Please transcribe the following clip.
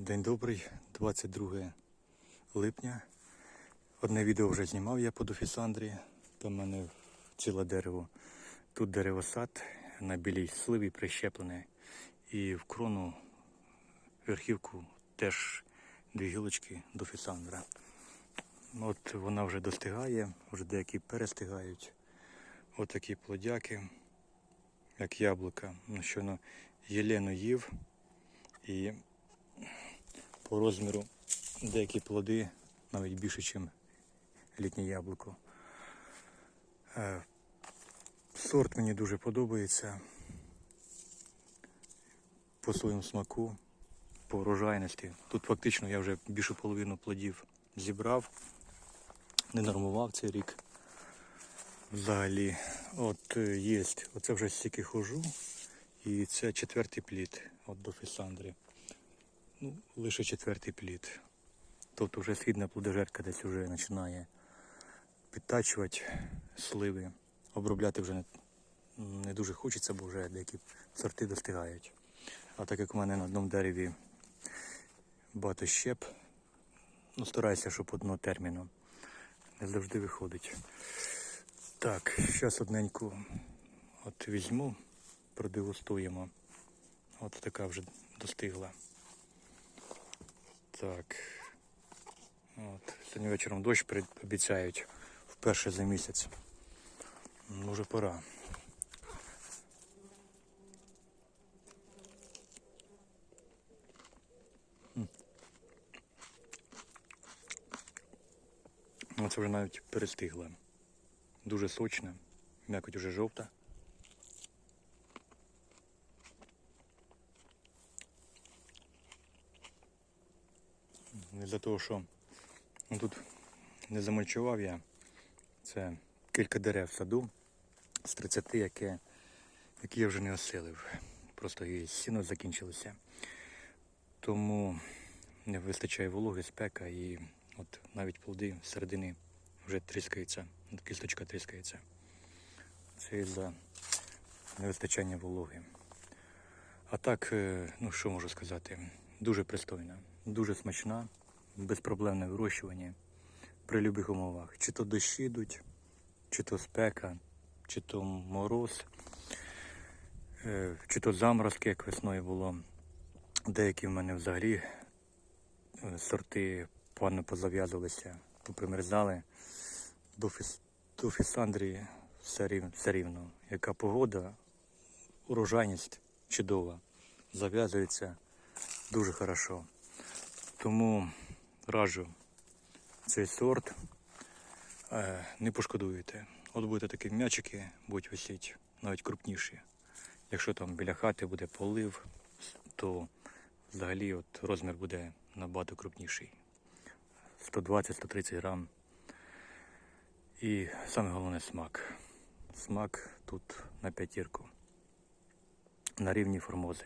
День добрий, 22 липня. Одне відео вже знімав я по Дофісандрі. Там в мене ціле дерево. Тут деревосад на білій сливі прищеплене. І в крону верхівку теж дві гілочки Дофісандра. От вона вже достигає, вже деякі перестигають. От такі плодяки, як яблука. Ну, щойно Єлену їв і по розміру деякі плоди навіть більше, ніж літнє яблуко. Е, Сорт мені дуже подобається. По своєму смаку, по врожайності. Тут фактично я вже більшу половину плодів зібрав, не нормував цей рік. Взагалі, от е, є, оце вже стільки хожу, і це четвертий плід от до Фісандрі. Ну, лише четвертий плід. Тобто вже східна плодожерка десь вже починає підтачувати сливи. Обробляти вже не, не дуже хочеться, бо вже деякі сорти достигають. А так як у мене на одному дереві багато щеп, ну стараюся, щоб одного терміну. Не завжди виходить. Так, зараз одненьку от візьму, продегустуємо. От така вже достигла. Так. От. Сьогодні вечором дощ обіцяють вперше за місяць. Вже пора. Це вже навіть перестигла. Дуже сочна, м'якоть уже жовта. Для того, що ну, тут не замульчував я. Це кілька дерев в саду з 30, яке, які я вже не осилив. Просто і сіно закінчилося. Тому не вистачає вологи, спека і от навіть плоди середини вже тріскаються, кісточка тріскається. Це із-за невистачання вологи. А так, е, ну що можу сказати, дуже пристойна, дуже смачна, безпроблемне вирощування при будь-яких умовах. Чи то дощі йдуть, чи то спека, чи то мороз, е, чи то заморозки, як весною було. Деякі в мене взагалі е, сорти погано позав'язувалися, попримерзали. До, фіс, до Фісандрії все рівно, все рівно. Яка погода, урожайність чудова. Зав'язується дуже хорошо. Тому раджу цей сорт. Е, Не пошкодуєте. От будете такі м'ячики, будуть висіти, навіть крупніші. Якщо там біля хати буде полив, то взагалі от розмір буде набагато крупніший. 120-130 грам. І саме головне смак. Смак тут на п'ятірку. На рівні формози.